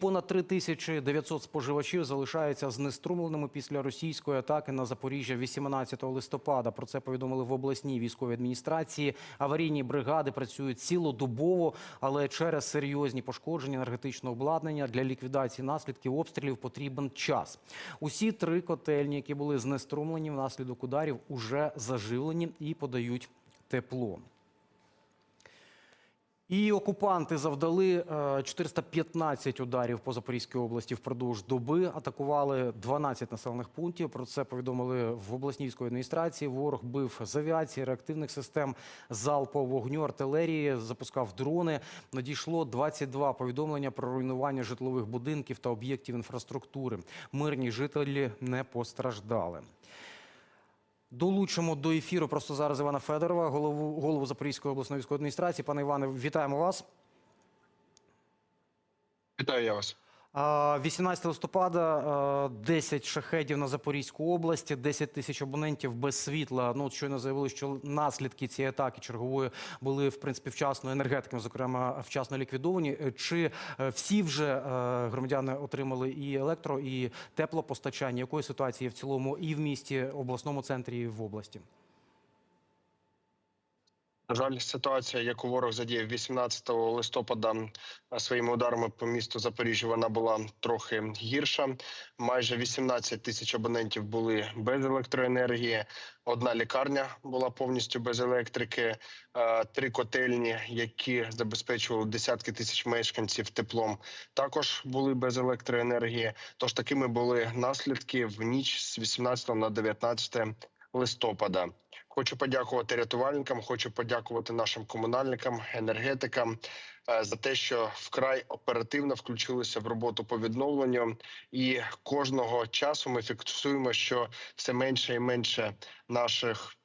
Понад 3900 споживачів залишаються знеструмленими після російської атаки на Запоріжжя 18 листопада. Про це повідомили в обласній військовій адміністрації. Аварійні бригади працюють цілодобово, але через серйозні пошкодження енергетичного обладнання для ліквідації наслідків обстрілів потрібен час. Усі три котельні, які були знеструмлені внаслідок ударів, уже заживлені і подають тепло. І окупанти завдали е, 415 ударів по Запорізькій області впродовж доби. Атакували 12 населених пунктів. Про це повідомили в обласній військовій адміністрації. Ворог бив з авіації, реактивних систем залпового вогню, артилерії, запускав дрони. Надійшло 22 повідомлення про руйнування житлових будинків та об'єктів інфраструктури. Мирні жителі не постраждали. Долучимо до ефіру просто зараз Івана Федорова, голову, голову Запорізької обласної військової адміністрації. Пане Іване, вітаємо вас. Вітаю я вас. А, 18 листопада а, 10 шахедів на Запорізьку область, 10 тисяч абонентів без світла. Ну, от щойно заявили, що наслідки цієї атаки чергової були, в принципі, вчасно енергетиками, зокрема, вчасно ліквідовані. Е, Чи е, всі вже е, громадяни отримали і електро, і теплопостачання? Якої ситуації в цілому і в місті, обласному центрі, і в області? На жаль, ситуація, яку ворог задіяв 18 листопада своїми ударами по місту Запоріжжя, вона була трохи гірша. Майже 18 тисяч абонентів були без електроенергії. Одна лікарня була повністю без електрики. Три котельні, які забезпечували десятки тисяч мешканців теплом, також були без електроенергії. Тож такими були наслідки в ніч з 18 на 19 листопада. Хочу подякувати рятувальникам, хочу подякувати нашим комунальникам, енергетикам е, за те, що вкрай оперативно включилися в роботу по відновленню. І кожного часу ми фіксуємо, що все менше і менше наших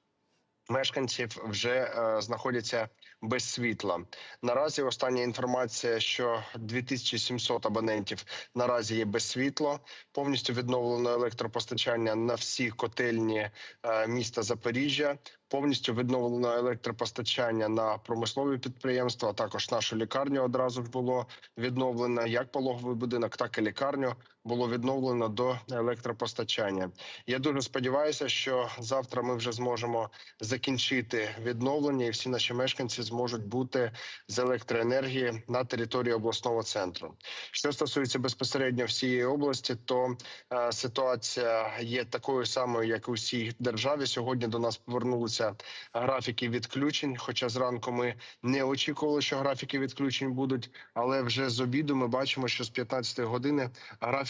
мешканців вже е, знаходяться без світла. Наразі остання інформація, що 2700 абонентів наразі є без світла. Повністю відновлено електропостачання на всі котельні е, міста Запоріжжя. Повністю відновлено електропостачання на промислові підприємства. Також нашу лікарню одразу ж було відновлено. Як пологовий будинок, так і лікарню було відновлено до електропостачання. Я дуже сподіваюся, що завтра ми вже зможемо закінчити відновлення, і всі наші мешканці зможуть бути з електроенергії на території обласного центру. Що стосується безпосередньо всієї області, то е, ситуація є такою самою, як у всій державі. Сьогодні до нас повернулися графіки відключень. Хоча зранку ми не очікували, що графіки відключень будуть, але вже з обіду ми бачимо, що з 15 години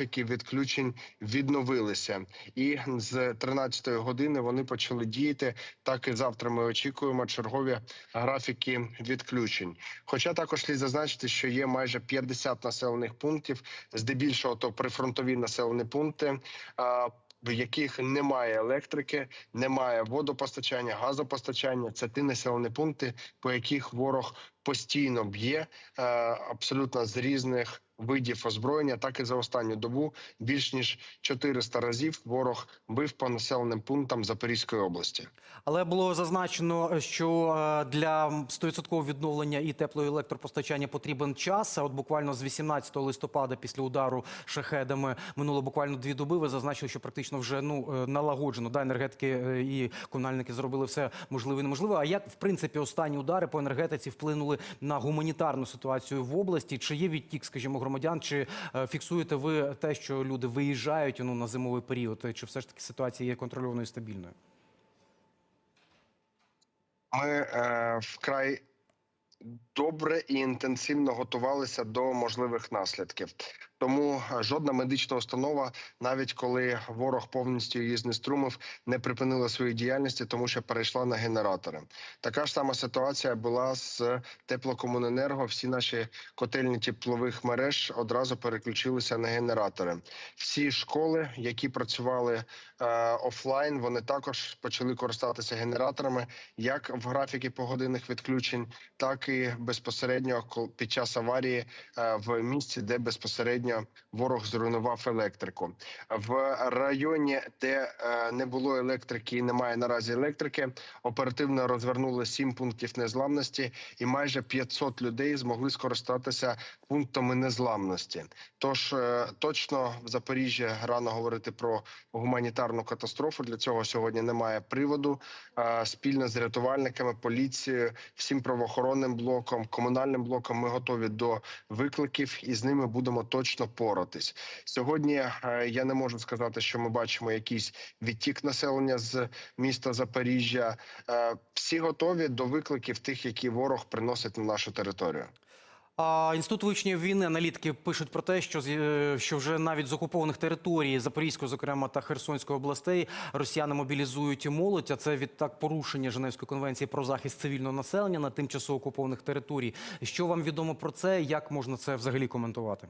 графіки відключень відновилися, і з 13 години вони почали діяти. Так і завтра ми очікуємо чергові графіки відключень. Хоча також слід зазначити, що є майже 50 населених пунктів, здебільшого то прифронтові населені пункти. в яких немає електрики, немає водопостачання, газопостачання. Це ті населені пункти, по яких ворог постійно б'є е, абсолютно з різних видів озброєння. Так і за останню добу більш ніж 400 разів ворог бив по населеним пунктам Запорізької області. Але було зазначено, що е, для 100% відновлення і тепло і електропостачання потрібен час. От буквально з 18 листопада, після удару шахедами, минуло буквально дві доби. Ви зазначили, що практично вже ну е, налагоджено. Да, енергетики і комунальники зробили все можливе і неможливе. А як в принципі останні удари по енергетиці вплинули на гуманітарну ситуацію в області? Чи є відтік, скажімо, громадян? Чи е, фіксуєте ви те, що люди виїжджають ну, на зимовий період? Чи все ж таки ситуація є контрольованою і стабільною? Ми е, вкрай добре і інтенсивно готувалися до можливих наслідків. Тому е, жодна медична установа, навіть коли ворог повністю її знеструмив, не припинила свої діяльності, тому що перейшла на генератори. Така ж сама ситуація була з теплокомуненерго. Всі наші котельні теплових мереж одразу переключилися на генератори. Всі школи, які працювали е, офлайн, вони також почали користатися генераторами, як в графіки погодинних відключень, так і безпосередньо під час аварії е, в місці, де безпосередньо ворог зруйнував електрику. В районі, де е, не було електрики і немає наразі електрики, оперативно розвернули сім пунктів незламності, і майже 500 людей змогли скористатися пунктами незламності. Тож е, точно в Запоріжжі рано говорити про гуманітарну катастрофу. Для цього сьогодні немає приводу. Спільно з рятувальниками, поліцією, всім правоохоронним блоком, комунальним блоком ми готові до викликів і з ними будемо точно поратись. Сьогодні е, я не можу сказати, що ми бачимо якийсь відтік населення з міста Запоріжжя. Е, Всі готові до викликів тих, які ворог приносить на нашу територію. А інститут вивчення війни аналітики пишуть про те, що е, що вже навіть з окупованих територій Запорізької, зокрема та Херсонської областей, росіяни мобілізують молодь. А це відтак порушення Женевської конвенції про захист цивільного населення на тимчасово окупованих територій. Що вам відомо про це? Як можна це взагалі коментувати?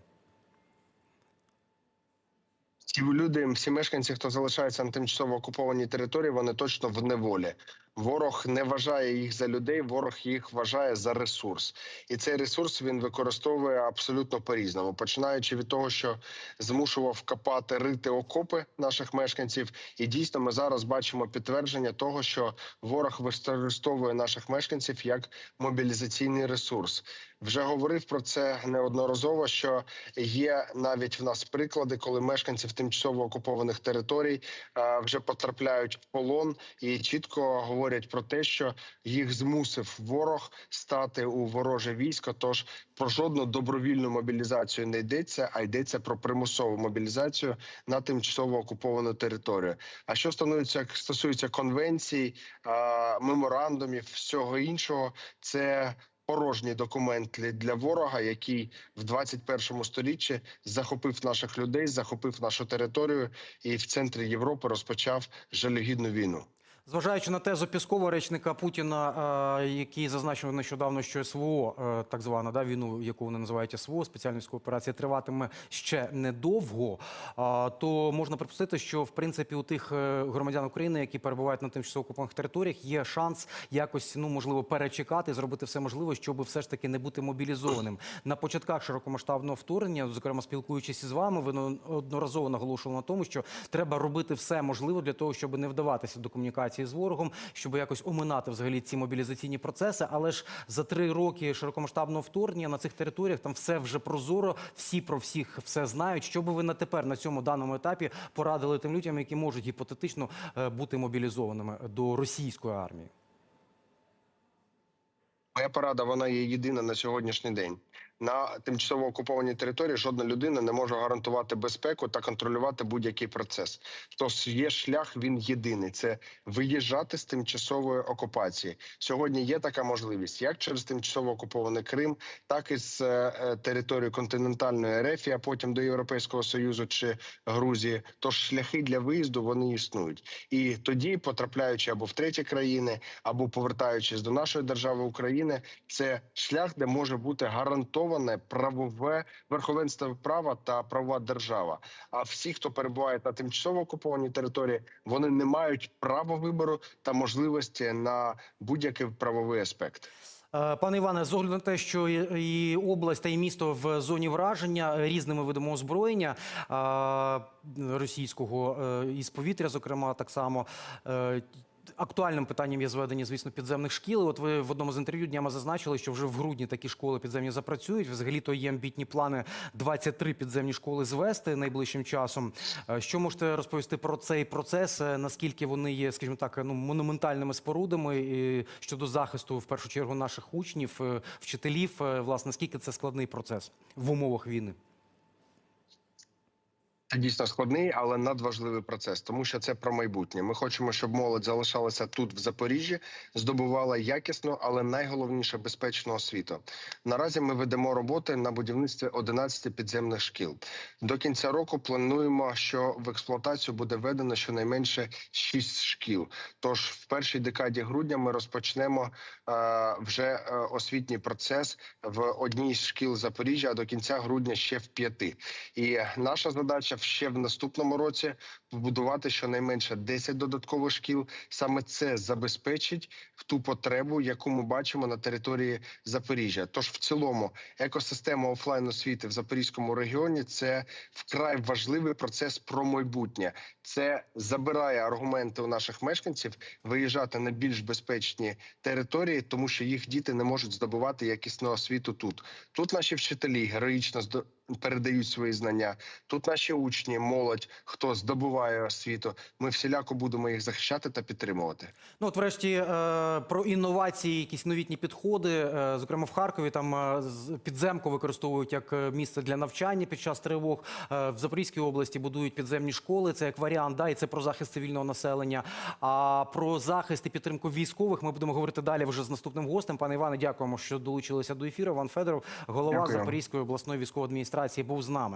Ці люди, всі мешканці, хто залишається на тимчасово окупованій території, вони точно в неволі. Ворог не вважає їх за людей, ворог їх вважає за ресурс, і цей ресурс він використовує абсолютно по різному, починаючи від того, що змушував копати рити окопи наших мешканців. І дійсно, ми зараз бачимо підтвердження того, що ворог використовує наших мешканців як мобілізаційний ресурс. Вже говорив про це неодноразово. Що є навіть в нас приклади, коли мешканці в тимчасово окупованих територій вже потрапляють в полон і чітко говорять про те, що їх змусив ворог стати у вороже військо. Тож про жодну добровільну мобілізацію не йдеться, а йдеться про примусову мобілізацію на тимчасово окуповану територію. А що стосується стосується конвенцій, меморандумів, всього іншого, це порожній документ для- ворога, який в 21 сторіччі захопив наших людей, захопив нашу територію і в центрі Європи розпочав жалюгідну війну. Зважаючи на тезу Піскова, речника Путіна, е, який зазначив нещодавно, що СВО, е, так звана да, війну, яку вони називають СВО, спеціальна військова операція, триватиме ще недовго, то можна припустити, що в принципі у тих е, громадян України, які перебувають на тимчасово окупованих територіях, є шанс якось ну можливо перечекати, зробити все можливе, щоб все ж таки не бути мобілізованим. На початках широкомасштабного вторгнення, зокрема спілкуючись із вами, ви одноразово наголошували на тому, що треба робити все можливе для того, щоб не вдаватися до комунікації з ворогом, щоб якось оминати взагалі ці мобілізаційні процеси. Але ж за три роки широкомасштабного вторгнення на цих територіях там все вже прозоро, всі про всіх все знають. Що би ви на тепер на цьому даному етапі порадили тим людям, які можуть гіпотетично е, бути мобілізованими до російської армії? Моя порада вона є єдина на сьогоднішній день. На тимчасово окупованій території жодна людина не може гарантувати безпеку та контролювати будь-який процес. Тож є шлях, він єдиний: це виїжджати з тимчасової окупації. Сьогодні є така можливість, як через тимчасово окупований Крим, так і з е, е, території континентальної РФ, а потім до Європейського союзу чи Грузії. Тож шляхи для виїзду вони існують. І тоді, потрапляючи або в треті країни, або повертаючись до нашої держави України, це шлях, де може бути гарантоване правове верховенство права та правова держава. А всі, хто перебуває на тимчасово окупованій території, вони не мають права вибору та можливості на будь-який правовий аспект. Е, Пане Іване, з огляду на те, що і область та і місто в зоні враження різними видами озброєння е, російського е, із повітря, зокрема, так само. Актуальним питанням є зведення, звісно, підземних шкіл. От ви в одному з інтерв'ю днями зазначили, що вже в грудні такі школи підземні запрацюють. Взагалі то є амбітні плани 23 підземні школи звести найближчим часом. Е, Що можете розповісти про цей процес? Е, Наскільки вони є, скажімо так, ну монументальними спорудами і щодо захисту в першу чергу наших учнів, е, вчителів? Власне, наскільки це складний процес в умовах війни? Це дійсно складний, але надважливий процес, тому що це про майбутнє. Ми хочемо, щоб молодь залишалася тут, в Запоріжжі, здобувала якісну, але найголовніше безпечну освіту. Наразі ми ведемо роботи на будівництві 11 підземних шкіл. До кінця року плануємо, що в експлуатацію буде введено щонайменше 6 шкіл. Тож в першій декаді грудня ми розпочнемо е, вже е, освітній процес в одній з шкіл Запоріжжя, а до кінця грудня ще в п'яти. І наша задача ще в наступному році побудувати щонайменше 10 додаткових шкіл. Саме це забезпечить ту потребу, яку ми бачимо на території Запоріжжя. Тож, в цілому, екосистема офлайн освіти в Запорізькому регіоні це вкрай важливий процес про майбутнє. Це забирає аргументи у наших мешканців виїжджати на більш безпечні території, тому що їх діти не можуть здобувати якісну освіту тут. Тут наші вчителі героїчно передають свої знання. Тут наші учні, молодь, хто здобуває освіту. Ми всіляко будемо їх захищати та підтримувати. Ну, от врешті е, про інновації, якісь новітні підходи. Е, зокрема, в Харкові там е, підземку використовують як місце для навчання під час тривог. В Запорізькій області будують підземні школи. Це як варіант, да, і це про захист цивільного населення. А про захист і підтримку військових ми будемо говорити далі вже з наступним гостем. Пане Іване, дякуємо, що долучилися до ефіру. Іван Федоров, голова Дякую. Запорізької обласної військової адміністрації, був з нами.